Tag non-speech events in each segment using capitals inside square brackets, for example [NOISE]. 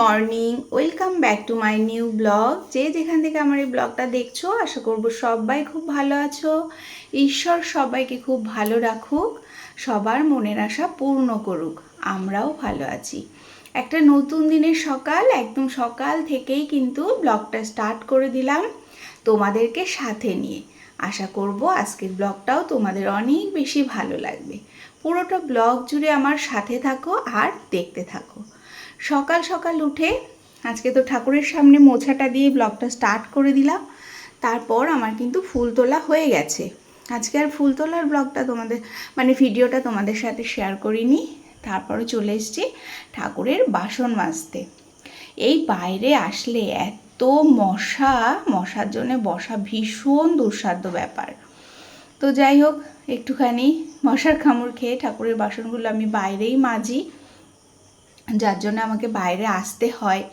Morning welcome back to my new blog যে যেখান থেকে আমার এই ব্লগটা দেখছ, আশা করব সবাই খুব ভালো আছো। ঈশ্বর সবাইকে খুব ভালো রাখুক, সবার মনের আশা পূর্ণ করুক, আমরাও ভালো আছি। একটা নতুন দিনের সকাল, একদম সকাল থেকেই কিন্তু ব্লগটা স্টার্ট করে দিলাম তোমাদেরকে সাথে নিয়ে। আশা করব আজকের ব্লগটাও তোমাদের অনেক বেশি ভালো লাগবে। পুরোটা ব্লগ জুড়ে আমার সাথে থাকো আর দেখতে থাকো। সকাল সকাল উঠে আজকে তো ঠাকুরের সামনে মোছাটা দিয়ে ব্লগটা স্টার্ট করে দিলাম। তারপর আমার কিন্তু ফুল তোলা হয়ে গেছে। আজকে আর ফুল তোলার ব্লগটা তোমাদের মানে ভিডিওটা তোমাদের সাথে শেয়ার করিনি। তারপরে চলে এসেছি ঠাকুরের বাসন মাজতে। এই বাইরে আসলে এত মশা, মশার জন্য বসা ভীষণ দুঃসাধ্য ব্যাপার। তো যাই হোক, একটুখানি মশার কামড় খেয়ে ঠাকুরের বাসনগুলো আমি বাইরেই মাজি। যার জন্য আমাকে বাইরে আসতে হয়।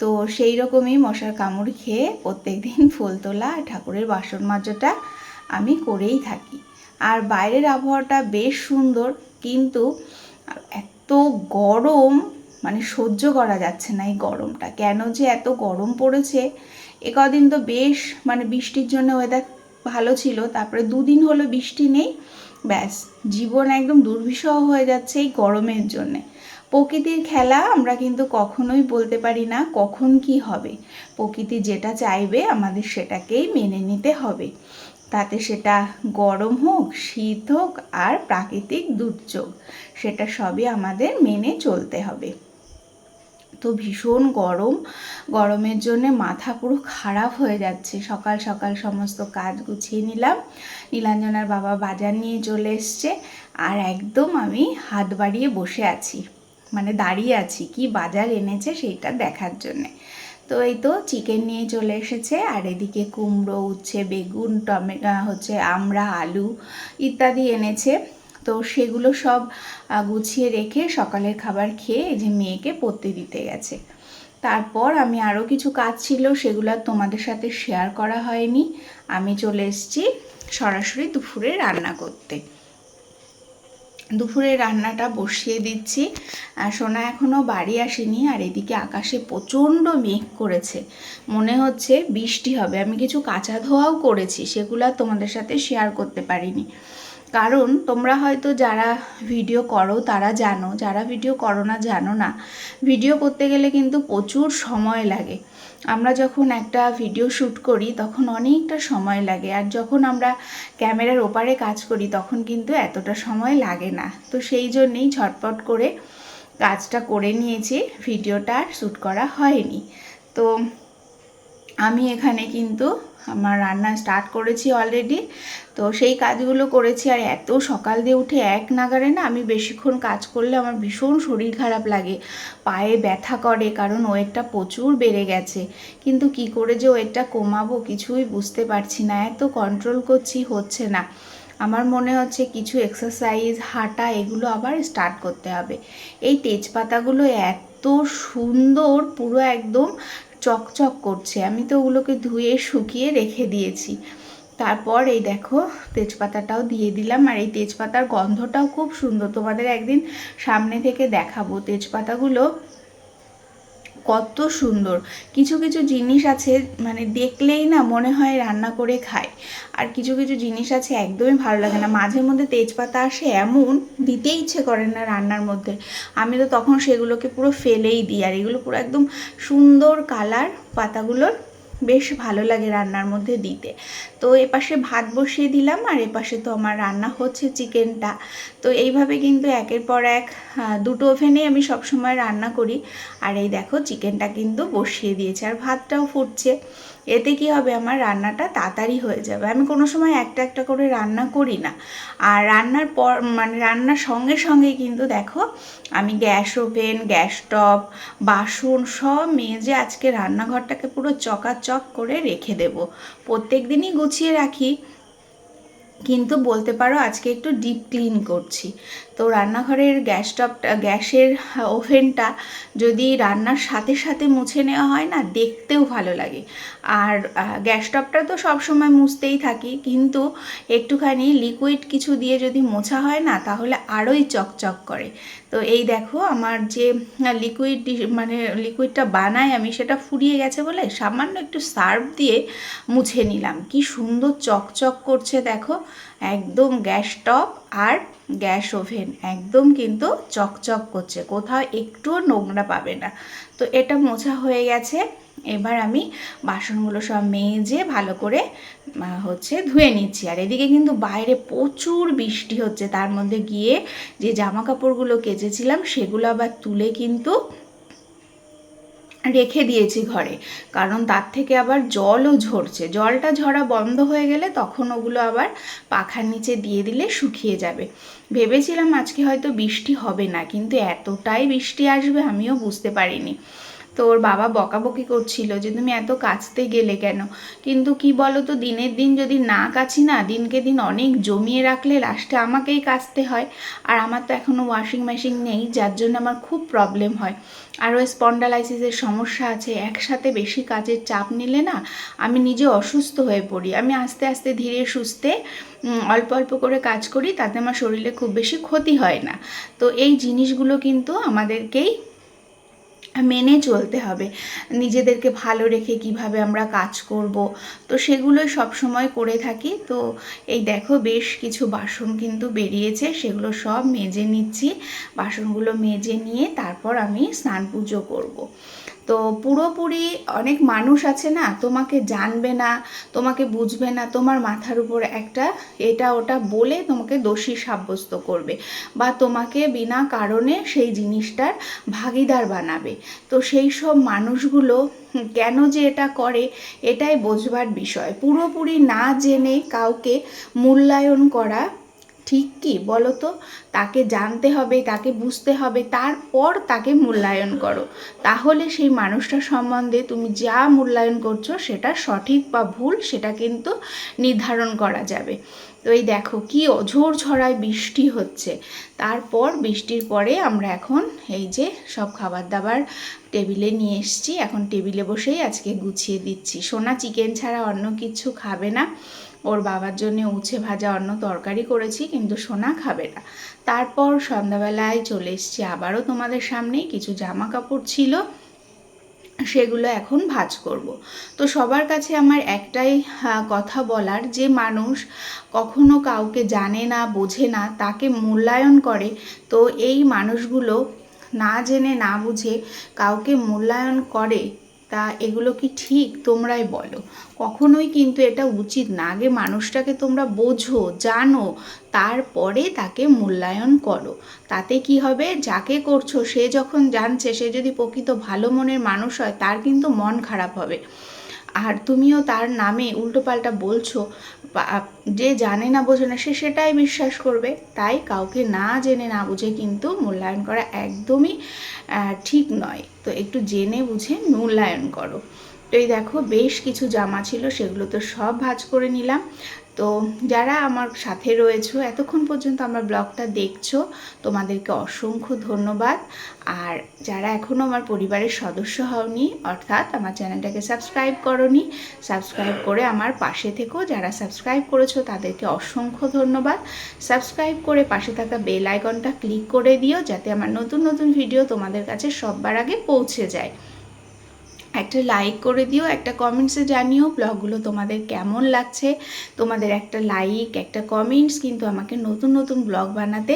তো সেই রকমই মশার কামড় খেয়ে প্রত্যেক দিন [LAUGHS] ফুল তোলা ঠাকুরের বাসন মাজাটা আমি করেই থাকি। আর বাইরের আবহাওয়াটা বেশ সুন্দর, কিন্তু এত গরম মানে সহ্য করা যাচ্ছে না এই গরমটা। কেন যে এত গরম পড়েছে? এ কদিন তো বেশ মানে বৃষ্টির জন্য ওয়েদার ভালো ছিল, তারপরে দুদিন হলো বৃষ্টি নেই। ব্যাস, জীবন একদম দুর্বিষহ হয়ে যাচ্ছে এই গরমের জন্যে। প্রকৃতির খেলা আমরা কিন্তু কখনোই বলতে পারি না কখন কি হবে। প্রকৃতি যেটা চাইবে আমাদের সেটাকেই মেনে নিতে হবে। তাতে সেটা গরম হোক, শীত হোক আর প্রাকৃতিক দুর্যোগ, সেটা সবই আমাদের মেনে চলতে হবে। তো ভীষণ গরম, গরমের জন্যে মাথা পুরো খারাপ হয়ে যাচ্ছে। সকাল সকাল সমস্ত কাজ গুছিয়ে নিলাম, নীলাঞ্জনার বাবা বাজার নিয়ে চলে এসছে, আর একদম আমি হাত বাড়িয়ে বসে আছি। মানে দাঁড়িয়ে আছি, কি বাজার এনেছে সেইটা দেখার জন্যে। তো এই তো চিকেন নিয়ে চলে এসেছে, আর এদিকে কুমড়ো, উচ্ছে, বেগুন, টমেটো, হচ্ছে আমরা আলু ইত্যাদি এনেছে। তো সেগুলো সব গুছিয়ে রেখে সকালের খাবার খেয়ে এই যে মেয়েকে পড়তে দিতে গেছে। তারপর আমি আরও কিছু কাজ ছিল, সেগুলো তোমাদের সাথে শেয়ার করা হয়নি। আমি চলে এসেছি সরাসরি দুপুরে রান্না করতে। দুপুরে রান্নাটা বসিয়ে দিচ্ছি। আর সোনা এখনও বাড়ি আসেনি, আর এদিকে আকাশে প্রচণ্ড মেঘ করেছে। মনে হচ্ছে বৃষ্টি হবে। আমি কিছু কাঁচা ধোয়াও করেছি, সেগুলো তোমাদের সাথে শেয়ার করতে পারিনি। কারণ তোমরা হয়তো যারা ভিডিও করো, তারা জানো। যারা ভিডিও করো না, জানো না। ভিডিও করতে গেলে কিন্তু প্রচুর সময় লাগে। আমরা যখন একটা ভিডিও শ্যুট করি, তখন অনেকটা সময় লাগে। আর যখন আমরা ক্যামেরার ওপারে কাজ করি, তখন কিন্তু এতটা সময় লাগে না। তো সেই জন্যেই ঝটপট করে কাজটা করে নিয়েছি। ভিডিওটা আর শ্যুট করা হয়নি। তো আমি এখানে কিন্তু আমার রান্না স্টার্ট করেছি অলরেডি তো সেই কাজগুলো করেছি আর এত সকাল দিয়ে উঠে এক নাগারে না আমি বেশিক্ষণ কাজ করলে আমার ভীষণ শরীর খারাপ লাগে, পায়ে ব্যথা করে কারণ ওয়েটটা প্রচুর বেড়ে গেছে। কিন্তু কি করে যে ওয়েটটা কমাবো কিছুই বুঝতে পারছি না, এত কন্ট্রোল করছি হচ্ছে না। আমার মনে হচ্ছে কিছু এক্সারসাইজ হাঁটা এগুলো আবার স্টার্ট করতে হবে। এই তেজপাতাগুলো এত সুন্দর, পুরো একদম চকচক করছে। আমি তো ওগুলোকে ধুয়ে, শুকিয়ে রেখে দিয়েছি। তারপর এই দেখো, তেজপাতাটাও দিয়ে দিলাম। আর এই তেজপাতার গন্ধটাও খুব সুন্দর। তোমাদের একদিন সামনে থেকে দেখাবো। তেজপাতাগুলো কত সুন্দর। কিছু কিছু জিনিস আছে মানে দেখলেই না মনে হয় রান্না করে খায়। আর কিছু কিছু জিনিস আছে একদমই ভালো লাগে না। মাঝে মধ্যে তেজপাতা আসে এমন, দিতে ইচ্ছে করে না রান্নার মধ্যে। আমি তো তখন সেগুলোকে পুরো ফেলেই দিই। আর এগুলো পুরো একদম সুন্দর কালার পাতাগুলোর বেশ ভালো লাগে রান্নার মধ্যে দিতে। তো এপাশে ভাত বসিয়ে দিলাম আর এপাশে তো আমার রান্না হচ্ছে চিকেনটা। তো এইভাবে কিন্তু একের পর এক দুটো ওভেনে আমি সবসময় রান্না করি। আর এই দেখো, চিকেনটা কিন্তু বসিয়ে দিয়েছে আর ভাতটাও ফুটছে। এতে কি হবে? আমার রান্নাটা তাড়াতাড়ি হয়ে যাবে। আমি কোনো সময় একটা একটা করে রান্না করি না। আর রান্নার পর মানে রান্নার সঙ্গে সঙ্গে কিন্তু দেখো, আমি গ্যাস ওভেন, গ্যাস স্টপ বাসন সব মেজে আজকে রান্নাঘরটাকে পুরো চকাচক করে রেখে দেব। প্রত্যেক দিনই গুছিয়ে রাখি। কিন্তু বলতে পারো আজকে একটু ডিপ ক্লিন করছি। তো রান্নাঘরের গ্যাস টপটা গ্যাসের ওভেনটা যদি রান্নার সাথে সাথে মুছে নেওয়া হয় না, দেখতেও ভালো লাগে। আর গ্যাস টপটা তো সবসময় মুছতেই থাকি, কিন্তু একটুখানি লিকুইড কিছু দিয়ে যদি মোছা হয় না, তাহলে আরোই চকচক করে। তো এই দেখো আমার যে লিকুইড মানে লিকুইডটা বানাই আমি সেটা ফুরিয়ে গেছে বলে সামান্য একটু সার্ফ দিয়ে মুছে নিলাম। কি সুন্দর চকচক করছে দেখো। একদম গ্যাস টপ আর গ্যাস ওভেন। একদম কিন্তু চকচক করছে। কোথাও একটুও নোংরা পাবে না। তো এটা মোছা হয়ে গেছে। এবার আমি বাসনগুলো সব মেজে ভালো করে হচ্ছে ধুয়ে নিচ্ছি। আর এদিকে কিন্তু বাইরে প্রচুর বৃষ্টি হচ্ছে। তার মধ্যে গিয়ে যে জামা কাপড়গুলো কেচেছিলাম, সেগুলো আবার তুলে কিন্তু রেখে দিয়েছি ঘরে। কারণ তার থেকে আবার জলও ঝরছে। জলটা ঝরা বন্ধ হয়ে গেলে তখন ওগুলো আবার পাখার নিচে দিয়ে দিলে শুকিয়ে যাবে। ভেবেছিলাম আজকে হয়তো বৃষ্টি হবে না, কিন্তু এতটাই বৃষ্টি আসবে আমিও বুঝতে পারিনি। তো ওর বাবা বকাবকি করছিল যে তুমি এত কাচতে গেলে কেন? কিন্তু কি বলো তো দিনের দিন যদি না কাচি না, দিনকে দিন অনেক জমিয়ে রাখলে লাস্টে আমাকেই কাচতে হয়। আর আমার তো এখনও ওয়াশিং মেশিন নেই, যার জন্য আমার খুব প্রবলেম হয়। আরও স্পন্ডালাইসিসের সমস্যা আছে, একসাথে বেশি কাজের চাপ নিলে না আমি নিজে অসুস্থ হয়ে পড়ি। আমি আস্তে আস্তে ধীরে সুস্থে অল্প অল্প করে কাজ করি, তাতে আমার শরীরে খুব বেশি ক্ষতি হয় না। তো এই জিনিসগুলো কিন্তু আমাদেরকেই মেনে চলতে হবে। নিজেদেরকে ভালো রেখে কীভাবে আমরা কাজ করব, তো সেগুলোই সব সময় করে থাকি। তো এই দেখো বেশ কিছু বাসন কিন্তু বেরিয়েছে, সেগুলো সব মেজে নিচ্ছি। বাসনগুলো মেজে নিয়ে তারপর আমি স্নান পুজো করব। তো পুরোপুরি অনেক মানুষ আছে না, তোমাকে জানবে না, তোমাকে বুঝবে না, তোমার মাথার উপর একটা এটা ওটা বলে তোমাকে দোষী সাব্যস্ত করবে বা তোমাকে বিনা কারণে সেই জিনিসটার ভাগিদার বানাবে। তো সেই সব মানুষগুলো কেন যে এটা করে, এটাই বোঝবার বিষয়। পুরোপুরি না জেনে কাউকে মূল্যায়ন করা ঠিক কি বলো তো? তাকে জানতে হবে, তাকে বুঝতে হবে, তারপর তাকে মূল্যায়ন করো। তাহলে সেই মানুষটার সম্বন্ধে তুমি যা মূল্যায়ন করছ সেটা সঠিক বা ভুল সেটা কিন্তু নির্ধারণ করা যাবে। তো এই দেখো কি অঝোর ছড়ায় বৃষ্টি হচ্ছে। তারপর বৃষ্টির পরে আমরা এখন এই যে সব খাবার দাবার টেবিলে নিয়ে এসেছি। এখন টেবিলে বসেই আজকে গুছিয়ে দিচ্ছি। সোনা চিকেন ছাড়া অন্য কিছু খাবে না। ওর বাবার জন্য উচ্ছে ভাজা অন্য তরকারি করেছি, কিন্তু সোনা খাবে না। তারপর সন্ধ্যাবেলায় চলে এসেছি আবারও তোমাদের সামনেই, কিছু জামা কাপড় ছিল, সেগুলো এখন ভাজ করব। তো সবার কাছে আমার একটাই কথা বলার, যে মানুষ কখনো কাউকে জানে না, বোঝে না, তাকে মূল্যায়ন করে, তো এই মানুষগুলো না জেনে, না বুঝে কাউকে মূল্যায়ন করে তা এগুলো কি ঠিক? তোমরাই বলো। কখনোই কিন্তু এটা উচিত না। আগে মানুষটাকে তোমরা বোঝো, জানো, তারপরে তাকে মূল্যায়ন করো। তাতে কি হবে? যাকে করছ, সে যখন জানছে, সে যদি প্রকৃত ভালো মনের মানুষ হয়, তার কিন্তু মন খারাপ হবে। আর তুমিও তার নামে উল্টোপাল্টা বলছো যে জানে না বোঝে না, সে সেটাই বিশ্বাস করবে। তাই কাউকে না জেনে না বুঝে কিন্তু মূল্যায়ন করা একদমই ঠিক নয়। তো একটু জেনে বুঝে মূল্যায়ন করো। তো এই দেখো, বেশ কিছু জামা ছিল, সেগুলো তো সব ভাজ করে নিলাম। তো যারা আমার সাথে রয়েছো, এতক্ষণ পর্যন্ত আমার ব্লগটা দেখছ, তোমাদেরকে অসংখ্য ধন্যবাদ। আর যারা এখনও আমার পরিবারের সদস্য হওনি, অর্থাৎ আমার চ্যানেলটাকে সাবস্ক্রাইব করনি, সাবস্ক্রাইব করে আমার পাশে থেকেও যারা সাবস্ক্রাইব করেছ, তাদেরকে অসংখ্য ধন্যবাদ। সাবস্ক্রাইব করে পাশে থাকা বেল আইকনটা ক্লিক করে দিও, যাতে আমার নতুন নতুন ভিডিও তোমাদের কাছে সববার আগে পৌঁছে যায়। একটা লাইক করে দিও, একটা কমেন্টসে জানিও ব্লগগুলো তোমাদের কেমন লাগছে। তোমাদের একটা লাইক একটা কমেন্টস কিন্তু আমাকে নতুন নতুন ব্লগ বানাতে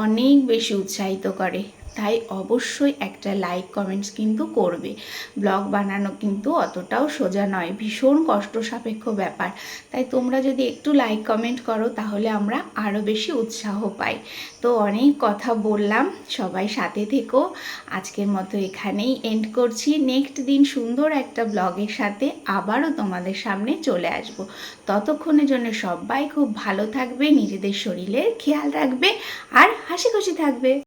অনেক বেশি উৎসাহিত করে। তাই অবশ্যই একটা লাইক কমেন্টস কিন্তু করবে। ব্লগ বানানো কিন্তু অতটাও সোজা নয়, ভীষণ কষ্ট সাপেক্ষ ব্যাপার। তাই তোমরা যদি একটু লাইক কমেন্ট করো, তাহলে আমরা আরও বেশি উৎসাহ পাই। তো অনেক কথা বললাম, সবাই সাথে থেকো। আজকের মতো এখানেই এন্ড করছি। নেক্সট দিন সুন্দর একটা ব্লগের সাথে আবারও তোমাদের সামনে চলে আসব। ততক্ষণের জন্য সবাই খুব ভালো থাকবে, নিজেদের শরীরের খেয়াল রাখবে আর হাসি খুশি থাকবে।